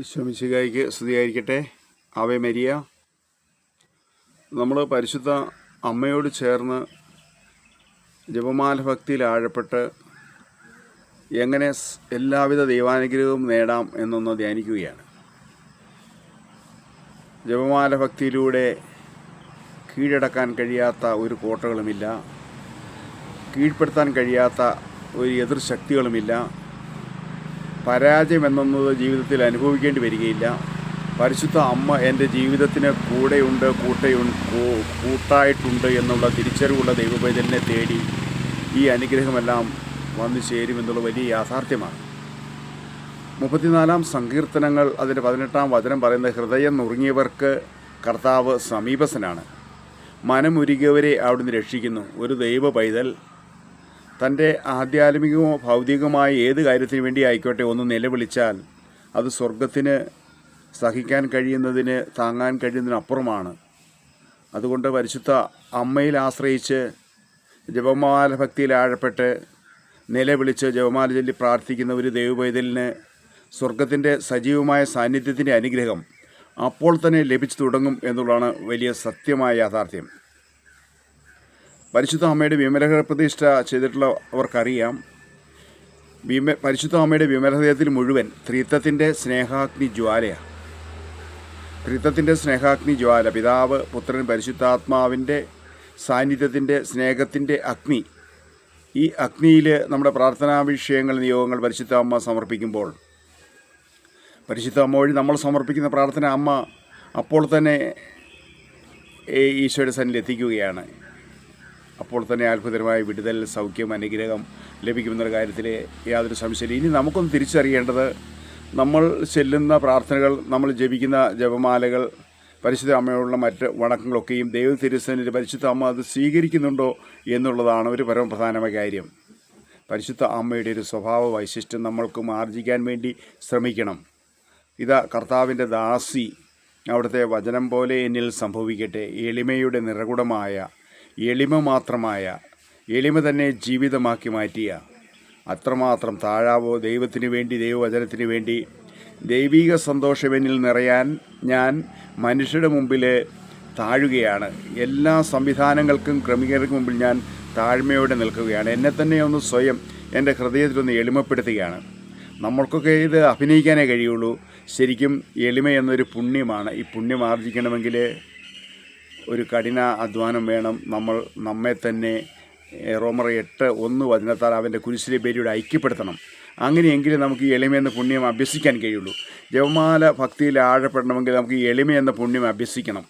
ഈശോമിശികായിക്ക് സ്തുതിയായിരിക്കട്ടെ. ആവേ മരിയ. നമ്മൾ പരിശുദ്ധ അമ്മയോട് ചേർന്ന് ജപമാല ഭക്തിയിൽ ആഴപ്പെട്ട് എങ്ങനെ എല്ലാവിധ ദൈവാനുഗ്രഹവും നേടാം എന്നൊന്ന് ധ്യാനിക്കുകയാണ്. ജപമാല ഭക്തിയിലൂടെ കീഴടക്കാൻ കഴിയാത്ത ഒരു കോട്ടകളുമില്ല. കീഴ്പ്പെടുത്താൻ കഴിയാത്ത ഒരു എതിർശക്തികളുമില്ല പരാജയം എന്നത് ജീവിതത്തിൽ അനുഭവിക്കേണ്ടി വരികയില്ല. പരിശുദ്ധ അമ്മ എന്റെ ജീവിതത്തിന് കൂടെയുണ്ട് കൂട്ടയുണ്ട് കൂട്ടായിട്ടുണ്ട് എന്നുള്ള തിരിച്ചറിവുള്ള ദൈവപൈതലിനെ തേടി ഈ അനുഗ്രഹമെല്ലാം വന്നു ചേരുമെന്നുള്ള വലിയ യാഥാർത്ഥ്യമാണ്. മുപ്പത്തിനാലാം സങ്കീർത്തനങ്ങൾ അതിന്റെ പതിനെട്ടാം വചനം പറയുന്ന ഹൃദയം നുറുങ്ങിയവർക്ക് കർത്താവ് സമീപസനാണ് മനമുരുകിയവരെ അവിടുന്ന് രക്ഷിക്കുന്നു. ഒരു ദൈവ പൈതൽ തന്റെ ആധ്യാത്മികമോ ഭൗതികമായ ഏത് കാര്യത്തിന് വേണ്ടി ആയിക്കോട്ടെ ഒന്ന് നിലവിളിച്ചാൽ അത് സ്വർഗത്തിന് സഹിക്കാൻ കഴിയുന്നതിന് താങ്ങാൻ കഴിയുന്നതിനപ്പുറമാണ് അതുകൊണ്ട് പരിശുദ്ധ അമ്മയിൽ ആശ്രയിച്ച് ജപമാല ഭക്തിയിൽ ആഴപ്പെട്ട് നിലവിളിച്ച് ജപമാല ചൊല്ലി പ്രാർത്ഥിക്കുന്ന ഒരു ദൈവപൈതലിന് സ്വർഗത്തിന്റെ സജീവമായ സാന്നിധ്യത്തിന്റെ അനുഗ്രഹം അപ്പോൾ തന്നെ ലഭിച്ചു തുടങ്ങും എന്നുള്ളതാണ് വലിയ സത്യമായ യാഥാർത്ഥ്യം. പരിശുദ്ധ അമ്മയുടെ വിമലഹ പ്രതിഷ്ഠ ചെയ്തിട്ടുള്ളവർക്കറിയാം. വിമ പരിശുദ്ധ അമ്മയുടെ വിമലഹൃദയത്തിൽ മുഴുവൻ ത്രിത്വത്തിന്റെ സ്നേഹാഗ്നി ജ്വാലയാണ് ത്രിത്വത്തിന്റെ സ്നേഹാഗ്നി ജ്വാല. പിതാവ് പുത്രൻ പരിശുദ്ധാത്മാവിന്റെ സാന്നിധ്യത്തിന്റെ സ്നേഹത്തിന്റെ അഗ്നി. ഈ അഗ്നിയിൽ നമ്മുടെ പ്രാർത്ഥനാ വിഷയങ്ങൾ നിയോഗങ്ങൾ പരിശുദ്ധ അമ്മ സമർപ്പിക്കുമ്പോൾ പരിശുദ്ധ അമ്മ വഴി നമ്മൾ സമർപ്പിക്കുന്ന പ്രാർത്ഥന അമ്മ അപ്പോൾ തന്നെ ഈശോയുടെ സന്നിധി എത്തിക്കുകയാണ്. അപ്പോൾ തന്നെ അത്ഭുതകരമായ വിടുതൽ സൗഖ്യം അനുഗ്രഹം ലഭിക്കുമെന്നൊരു കാര്യത്തിൽ യാതൊരു സംശയമില്ല. ഇനി നമുക്കൊന്ന് തിരിച്ചറിയേണ്ടത് നമ്മൾ ചെല്ലുന്ന പ്രാർത്ഥനകൾ നമ്മൾ ജപിക്കുന്ന ജപമാലകൾ പരിശുദ്ധ അമ്മയോടുള്ള മറ്റ് വണക്കങ്ങളൊക്കെയും ദൈവ തിരുസേനയിൽ പരിശുദ്ധ അമ്മ അത് സ്വീകരിക്കുന്നുണ്ടോ എന്നുള്ളതാണ് ഒരു പരമപ്രധാനമായ കാര്യം. പരിശുദ്ധ അമ്മയുടെ ഒരു സ്വഭാവ വൈശിഷ്ട്യം നമ്മൾക്കും ആർജിക്കാൻ വേണ്ടി ശ്രമിക്കണം. ഇതാ കർത്താവിന്റെ ദാസി അവിടുത്തെ വചനം പോലെ എന്നിൽ സംഭവിക്കട്ടെ. എളിമയുടെ നിറകുടമായ എളിമ മാത്രമായ എളിമ തന്നെ ജീവിതമാക്കി മാറ്റിയ അത്രമാത്രം താഴാവോ ദൈവത്തിന് വേണ്ടി ദൈവവചനത്തിന് വേണ്ടി ദൈവിക സന്തോഷമെന്നിൽ നിറയാൻ ഞാൻ മനുഷ്യരുടെ മുമ്പിൽ താഴുകയാണ്. എല്ലാ സംവിധാനങ്ങൾക്കും ക്രമീകരണങ്ങൾക്കും മുമ്പിൽ ഞാൻ താഴ്മയോടെ നിൽക്കുകയാണ്. എന്നെ തന്നെ ഒന്ന് സ്വയം എന്റെ ഹൃദയത്തിലൊന്ന് എളിമപ്പെടുത്തുകയാണ്. നമ്മൾക്കൊക്കെ ഇത് അഭിനയിക്കാനേ കഴിയുള്ളൂ. ശരിക്കും എളിമ എന്നൊരു പുണ്യമാണ്. ഈ പുണ്യം ആർജിക്കണമെങ്കിൽ ഒരു കഠിന അധ്വാനം വേണം. നമ്മൾ നമ്മെ തന്നെ റോമർ എട്ട് ഒന്ന് വചനത്താൽ അവന്റെ കുരിശിലെ പേരിയുടെ ഐക്യപ്പെടുത്തണം. അങ്ങനെയെങ്കിലും നമുക്ക് ഈ എളിമയെന്ന പുണ്യം അഭ്യസിക്കാൻ കഴിയുള്ളൂ. ജപമാല ഭക്തിയിൽ ആഴപ്പെടണമെങ്കിൽ നമുക്ക് ഈ എളിമയെന്ന പുണ്യം അഭ്യസിക്കണം.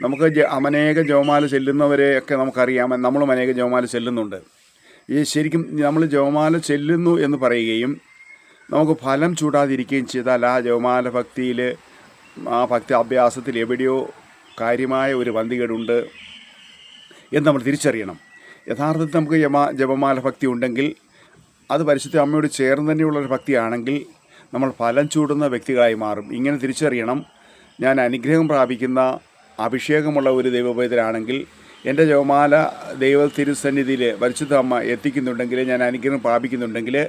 നമുക്ക് അനേക ജവമാല ചെല്ലുന്നവരെയൊക്കെ നമുക്കറിയാം. നമ്മളും അനേക ജവമാല ചെല്ലുന്നുണ്ട്. ഈ ശരിക്കും നമ്മൾ ജവമാല ചെല്ലുന്നു എന്ന് പറയുകയും നമുക്ക് ഫലം ചൂടാതിരിക്കുകയും ചെയ്താൽ ആ ജവമാല ഭക്തിയിൽ ആ ഭക്തി അഭ്യാസത്തിൽ എവിടെയോ കാര്യമായ ഒരു വന്തികേടുണ്ട് എന്ന് നമ്മൾ തിരിച്ചറിയണം. യഥാർത്ഥത്തിൽ നമുക്ക് യമ ജപമാല ഭക്തി ഉണ്ടെങ്കിൽ അത് പരിശുദ്ധ അമ്മയോട് ചേർന്ന് തന്നെയുള്ളൊരു ഭക്തിയാണെങ്കിൽ നമ്മൾ ഫലം ചൂടുന്ന വ്യക്തികളായി മാറും. ഇങ്ങനെ തിരിച്ചറിയണം. ഞാൻ അനുഗ്രഹം പ്രാപിക്കുന്ന അഭിഷേകമുള്ള ഒരു ദൈവപൈതലാണെങ്കിൽ എന്റെ ജപമാല ദൈവ തിരുസന്നിധിയിൽ പരിശുദ്ധ അമ്മ എത്തിക്കുന്നുണ്ടെങ്കിൽ ഞാൻ അനുഗ്രഹം പ്രാപിക്കുന്നുണ്ടെങ്കിൽ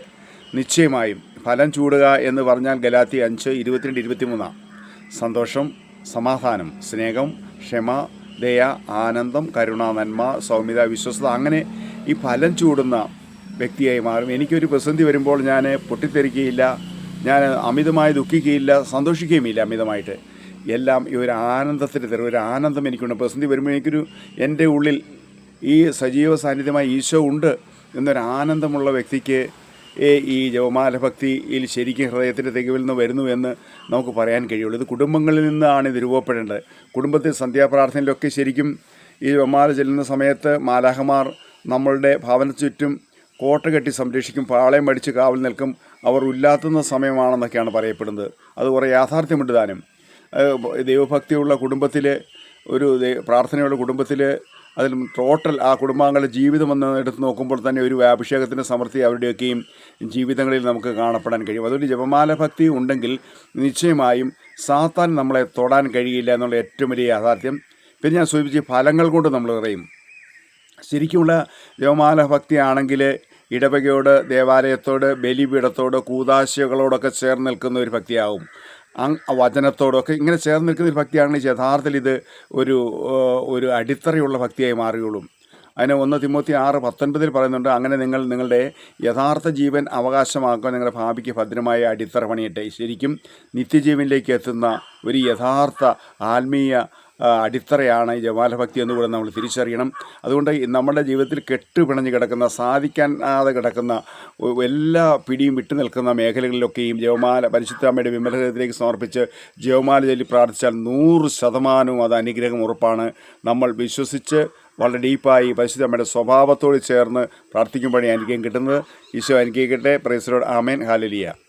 നിശ്ചയമായും ഫലം ചൂടുക എന്ന് പറഞ്ഞാൽ ഗലാത്തി അഞ്ച് ഇരുപത്തിരണ്ട് ഇരുപത്തിമൂന്നാണ് സന്തോഷം. സമാധാനം സ്നേഹം ക്ഷമ ദയ ആനന്ദം കരുണ നന്മ സൗമ്യത വിശ്വസത അങ്ങനെ ഈ ഫലം ചൂടുന്ന വ്യക്തിയായി മാറും. എനിക്കൊരു പ്രതിസന്ധി വരുമ്പോൾ ഞാൻ പൊട്ടിത്തെറിക്കുകയില്ല ഞാൻ അമിതമായി ദുഃഖിക്കുകയില്ല സന്തോഷിക്കുകയുമില്ല അമിതമായിട്ട്. എല്ലാം ഈ ഒരു ആനന്ദത്തിന്റെ തരും ഒരു ആനന്ദം എനിക്കുണ്ട്. പ്രതിസന്ധി വരുമ്പോൾ എനിക്കൊരു എന്റെ ഉള്ളിൽ ഈ സജീവ സാന്നിധ്യമായി ഈശോ ഉണ്ട് എന്നൊരു ആനന്ദമുള്ള വ്യക്തിക്ക് ഈ ജവമാല ഭക്തിയിൽ ശരിക്കും ഹൃദയത്തിന്റെ തികവിൽ നിന്ന് വരുന്നു എന്ന് നമുക്ക് പറയാൻ കഴിയുള്ളൂ. ഇത് കുടുംബങ്ങളിൽ നിന്നാണ് ഇത് രൂപപ്പെടേണ്ടത്. കുടുംബത്തിൽ സന്ധ്യാപ്രാർത്ഥനയിലൊക്കെ ശരിക്കും ഈ ജപമാല ചെല്ലുന്ന സമയത്ത് മാലാഹമാർ നമ്മളുടെ ഭവന ചുറ്റും കോട്ട കെട്ടി സംരക്ഷിക്കും പാളയം അടിച്ച് കാവൽ നിൽക്കും അവർ ഉല്ലാത്തുന്ന സമയമാണെന്നൊക്കെയാണ് പറയപ്പെടുന്നത്. അത് കുറേ യാഥാർത്ഥ്യമുണ്ട് താനും ദൈവഭക്തിയുള്ള കുടുംബത്തിൽ ഒരു പ്രാർത്ഥനയുള്ള കുടുംബത്തിൽ അതിൽ ടോട്ടൽ ആ കുടുംബാംഗങ്ങളുടെ ജീവിതം എന്ന് എടുത്ത് നോക്കുമ്പോൾ തന്നെ ഒരു അഭിഷേകത്തിന്റെ സമൃദ്ധി അവരുടെയൊക്കെയും ജീവിതങ്ങളിൽ നമുക്ക് കാണപ്പെടാൻ കഴിയും. അതുകൊണ്ട് ജപമാല ഭക്തി ഉണ്ടെങ്കിൽ നിശ്ചയമായും സാത്താൻ നമ്മളെ തൊടാൻ കഴിയില്ല എന്നുള്ള ഏറ്റവും വലിയ യാഥാർത്ഥ്യം. പിന്നെ ഞാൻ സൂചിപ്പിച്ച ഫലങ്ങൾ കൊണ്ട് നമ്മൾ പറയും ശരിക്കുമുള്ള ജപമാല ഭക്തിയാണെങ്കിൽ ഇടവകയോട് ദേവാലയത്തോട് ബലിപീഠത്തോട് കൂതാശകളോടൊക്കെ ചേർന്ന് നിൽക്കുന്ന ഒരു ഭക്തിയാവും. വചനത്തോടൊക്കെ ഇങ്ങനെ ചേർന്ന് നിൽക്കുന്ന ഒരു ഭക്തിയാണെങ്കിൽ യഥാർത്ഥത്തിൽ ഇത് ഒരു ഒരു അടിത്തറയുള്ള ഭക്തിയായി മാറുകയുള്ളൂ അതിനെ ഒന്ന് തിമോത്തി ആറ് പത്തൊൻപതിൽ പറയുന്നുണ്ട് അങ്ങനെ നിങ്ങൾ നിങ്ങളുടെ യഥാർത്ഥ ജീവൻ അവകാശമാക്കുക നിങ്ങളുടെ ഭാവിക്ക് ഭദ്രമായ അടിത്തറ പണിയട്ടെ. ശരിക്കും നിത്യജീവനിലേക്ക് എത്തുന്ന ഒരു യഥാർത്ഥ ആത്മീയ അടിത്തറയാണ് ഈ ജമാലഭക്തി എന്ന് കൂടെ നമ്മൾ തിരിച്ചറിയണം. അതുകൊണ്ട് നമ്മുടെ ജീവിതത്തിൽ കെട്ടുപിണഞ്ഞ് കിടക്കുന്ന സാധിക്കാതെ കിടക്കുന്ന എല്ലാ പിടിയും വിട്ടു നിൽക്കുന്ന മേഖലകളിലൊക്കെയും ജവമാല പരിശുദ്ധ അമ്മയുടെ വിമലഹൃദയത്തിലേക്ക് സമർപ്പിച്ച് ജവമാല ചൊല്ലി പ്രാർത്ഥിച്ചാൽ നൂറ് ശതമാനവും അത് അനുഗ്രഹം ഉറപ്പാണ്. നമ്മൾ വിശ്വസിച്ച് വളരെ ഡീപ്പായി പരിശുദ്ധ അമ്മയുടെ സ്വഭാവത്തോട് ചേർന്ന് പ്രാർത്ഥിക്കുമ്പോഴേ അനുഗ്രഹം കിട്ടുന്നത്. ഈശോ അനുഗ്രഹിക്കട്ടെ. പ്രൈസലോട് ആമേൻ. ഹാലലിയ